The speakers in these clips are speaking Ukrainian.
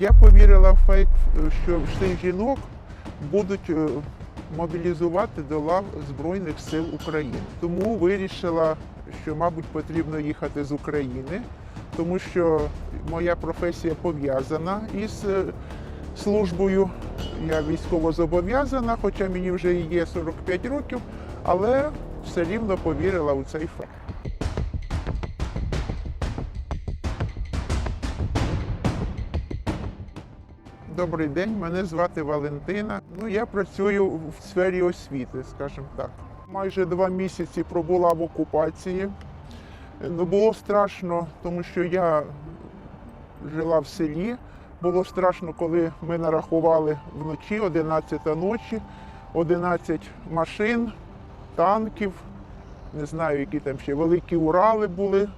Я повірила в фейк, що всіх жінок будуть е, мобілізувати до лав Збройних сил України. Тому вирішила, що, мабуть, потрібно їхати з України, тому що моя професія пов'язана із е, службою. Я військово зобов'язана, хоча мені вже є 45 років, але все рівно повірила у цей факт. Добрий день, мене звати Валентина. Ну, я працюю в сфері освіти, скажімо так. Майже два місяці пробула в окупації. Ну, було страшно, тому що я жила в селі. Було страшно, коли ми нарахували вночі 11 ночі, 11 машин, танків, не знаю, які там ще великі Урали були,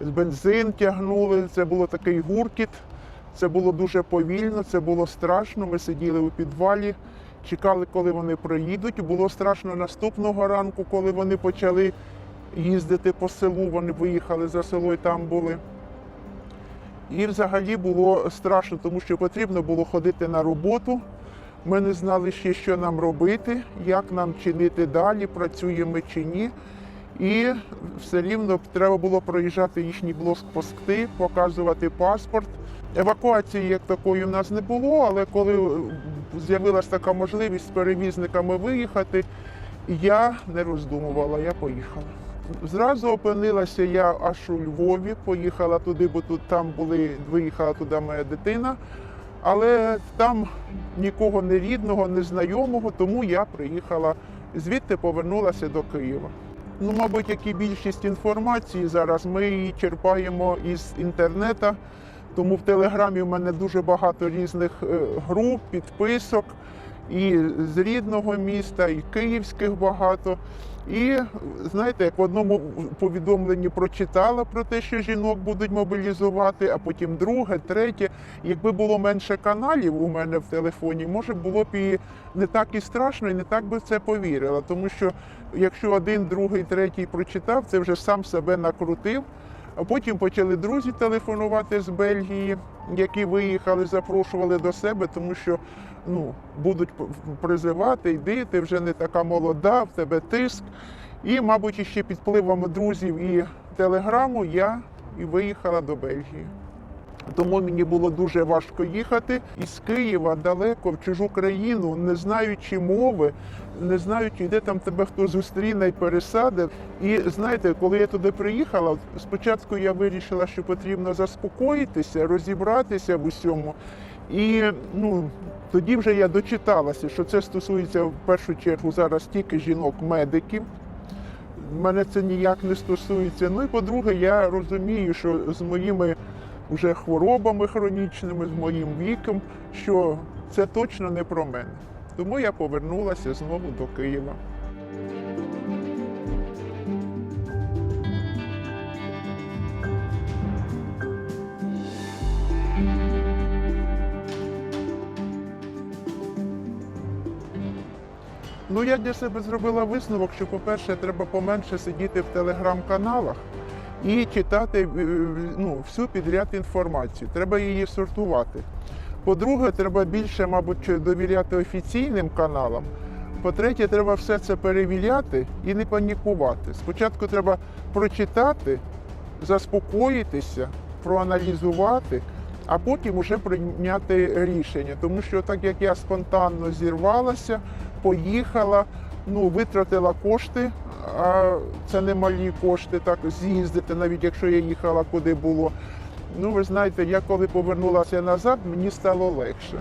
бензин тягнули. Це було такий гуркіт. Це було дуже повільно, це було страшно. Ми сиділи у підвалі, чекали, коли вони проїдуть. Було страшно наступного ранку, коли вони почали їздити по селу. Вони виїхали за село і там були. І взагалі було страшно, тому що потрібно було ходити на роботу. Ми не знали ще, що нам робити, як нам чинити далі, працюємо чи ні. І все рівно треба було проїжджати їхні блокпости, показувати паспорт. Евакуації як такої в нас не було, але коли з'явилася така можливість з перевізниками виїхати, я не роздумувала, я поїхала. Зразу опинилася я аж у Львові, поїхала туди, бо тут там були, виїхала туди моя дитина. Але там нікого не рідного, не знайомого, тому я приїхала звідти повернулася до Києва. Ну, мабуть, як і більшість інформації зараз ми її черпаємо із інтернету, тому в Телеграмі в мене дуже багато різних е, груп, підписок, і з рідного міста, і київських багато. І знаєте, як в одному повідомленні прочитала про те, що жінок будуть мобілізувати, а потім друге, третє. Якби було менше каналів у мене в телефоні, може було б і не так і страшно, і не так би в це повірила. Тому що якщо один, другий, третій прочитав, це вже сам себе накрутив. Потім почали друзі телефонувати з Бельгії, які виїхали, запрошували до себе, тому що ну, будуть призивати, йди, ти вже не така молода, в тебе тиск. І, мабуть, ще під впливом друзів і телеграму я і виїхала до Бельгії. Тому мені було дуже важко їхати із Києва далеко в чужу країну, не знаючи мови, не знаючи, де там тебе хто зустріне і пересаде. І знаєте, коли я туди приїхала, спочатку я вирішила, що потрібно заспокоїтися, розібратися в усьому. І ну, тоді вже я дочиталася, що це стосується в першу чергу зараз тільки жінок-медиків. Мене це ніяк не стосується. Ну і по-друге, я розумію, що з моїми вже хворобами хронічними, з моїм віком, що це точно не про мене. Тому я повернулася знову до Києва. Ну, я для себе зробила висновок, що, по-перше, треба поменше сидіти в телеграм-каналах і читати е, ну, всю підряд інформацію. Треба її сортувати. По-друге, треба більше, мабуть, довіряти офіційним каналам. По-третє, треба все це перевіряти і не панікувати. Спочатку треба прочитати, заспокоїтися, проаналізувати, а потім уже прийняти рішення. Тому що так як я спонтанно зірвалася, поїхала, ну, витратила кошти, а це не малі кошти, так з'їздити, навіть якщо я їхала куди було. Ну, ви знаєте, я коли повернулася назад, мені стало легше.